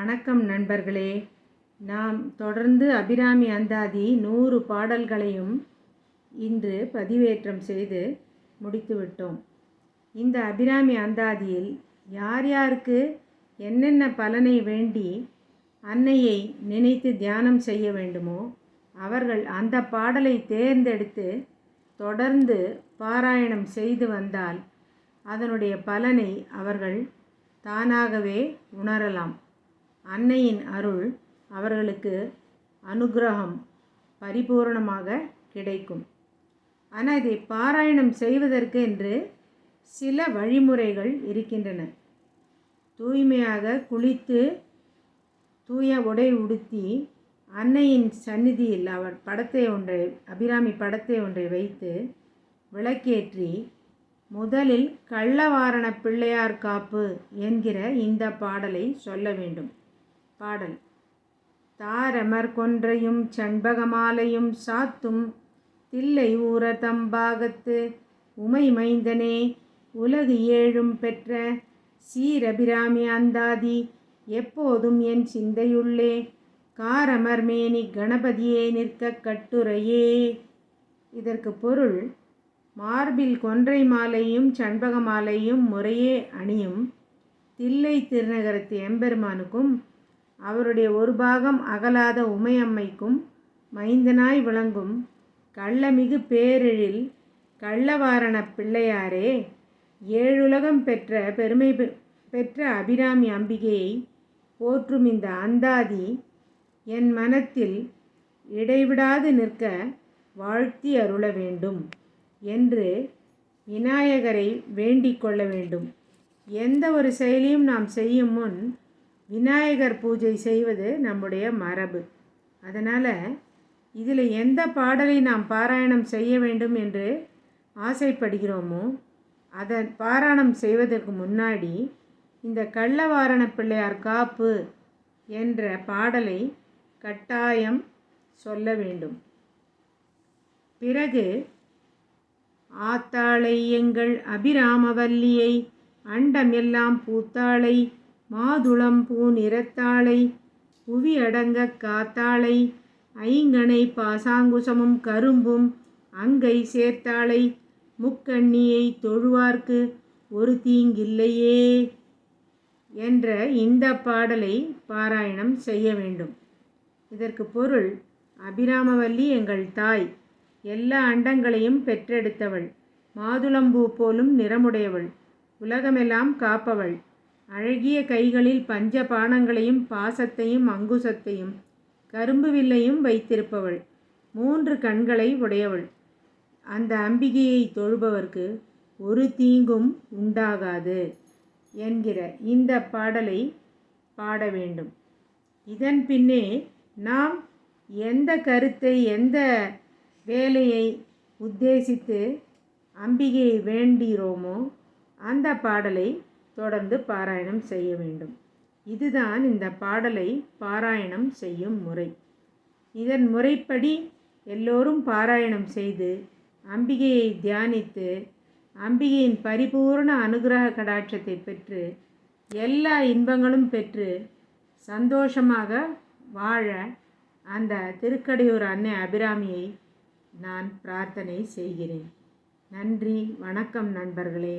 வணக்கம் நண்பர்களே. நாம் தொடர்ந்து அபிராமி அந்தாதி நூறு பாடல்களையும் இன்று பதிவேற்றம் செய்து முடித்துவிட்டோம். இந்த அபிராமி அந்தாதியில் யார் யாருக்கு என்னென்ன பலனை வேண்டி அன்னையை நினைத்து தியானம் செய்ய வேண்டுமோ அவர்கள் அந்த பாடலை தேர்ந்தெடுத்து தொடர்ந்து பாராயணம் செய்து வந்தால் அதனுடைய பலனை அவர்கள் தானாகவே உணரலாம். அன்னையின் அருள் அவர்களுக்கு அனுக்கிரகம் பரிபூரணமாக கிடைக்கும். ஆனால் இதை பாராயணம் செய்வதற்கு என்று சில வழிமுறைகள் இருக்கின்றன. தூய்மையாக குளித்து தூய உடை உடுத்தி அன்னையின் சந்நிதியில் அவர் படத்தை ஒன்றை அபிராமி படத்தை ஒன்றை வைத்து விளக்கேற்றி முதலில் கள்ளவாரண பிள்ளையார் காப்பு என்கிற இந்த பாடலை சொல்ல வேண்டும். பாடல். தாரமர் கொன்றையும் சண்பகமாலையும் சாத்தும் தில்லை ஊர தம்பாகத்து உமை மைந்தனே உலகு ஏழும் பெற்ற சீரபிராமி அந்தாதி எப்போதும் என் சிந்தையுள்ளே காரமர் மேனி கணபதியே நிற்க கட்டுரையே. இதற்கு பொருள் மார்பில் கொன்றை மாலையும் சண்பக மாலையும் முறையே அணியும் தில்லை திருநகரத்து எம்பெருமானுக்கும் அவருடைய ஒரு பாகம் அகலாத உமையம்மைக்கும் மைந்தனாய் விளங்கும் கள்ளமிகு பேரெழில் கள்ளவாரண பிள்ளையாரே ஏழுலகம் பெற்ற பெருமை பெற்ற அபிராமி அம்பிகையை போற்றும் இந்த அந்தாதி என் மனத்தில் இடைவிடாது நிற்க வாழ்த்தி அருள வேண்டும் என்று விநாயகரை வேண்டிக் கொள்ள வேண்டும். எந்த ஒரு செயலையும் நாம் செய்யும் முன் விநாயகர் பூஜை செய்வது நம்முடைய மரபு. அதனால் இதில் எந்த பாடலை நாம் பாராயணம் செய்ய வேண்டும் என்று ஆசைப்படுகிறோமோ அதை பாராயணம் செய்வதற்கு முன்னாடி இந்த கள்ளவாரண பிள்ளையார் காப்பு என்ற பாடலை கட்டாயம் சொல்ல வேண்டும். பிறகு ஆத்தாளை எங்கள் அபிராமவல்லியை அண்டமெல்லாம் பூத்தாளை மாதுளம்பூ நிறத்தாளை புவி அடங்க காத்தாளை ஐங்கனை பாசாங்குசமும் கரும்பும் அங்கை சேர்த்தாளை முக்கண்ணியை தொழுவார்க்கு ஒரு தீங்கில்லையே என்ற இந்த பாடலை பாராயணம் செய்ய வேண்டும். இதற்கு பொருள் அபிராமவல்லி எங்கள் தாய் எல்லா அண்டங்களையும் பெற்றெடுத்தவள் மாதுளம்பூ போலும் நிறமுடையவள் உலகமெல்லாம் காப்பவள். அழகிய கைகளில் பஞ்ச பானங்களையும் பாசத்தையும் அங்குசத்தையும் கரும்பு வில்லையும் வைத்திருப்பவள். மூன்று கண்களை உடையவள். அந்த அம்பிகையை தொழுபவர்க்கு ஒரு தீங்கும் உண்டாகாது என்கிற இந்த பாடலை பாட வேண்டும். இதன் பின்னே நாம் எந்த கருத்தை எந்த வேலையை உத்தேசித்து அம்பிகையை வேண்டுகிறோமோ அந்த பாடலை தொடர்ந்து பாராயணம் செய்ய வேண்டும். இதுதான் இந்த பாடலை பாராயணம் செய்யும் முறை. இதன் முறைப்படி எல்லோரும் பாராயணம் செய்து அம்பிகையை தியானித்து அம்பிகையின் பரிபூர்ண அனுகிரக கடாட்சத்தை பெற்று எல்லா இன்பங்களும் பெற்று சந்தோஷமாக வாழ அந்த திருக்கடையூர் அன்னை அபிராமியை நான் பிரார்த்தனை செய்கிறேன். நன்றி வணக்கம் நண்பர்களே.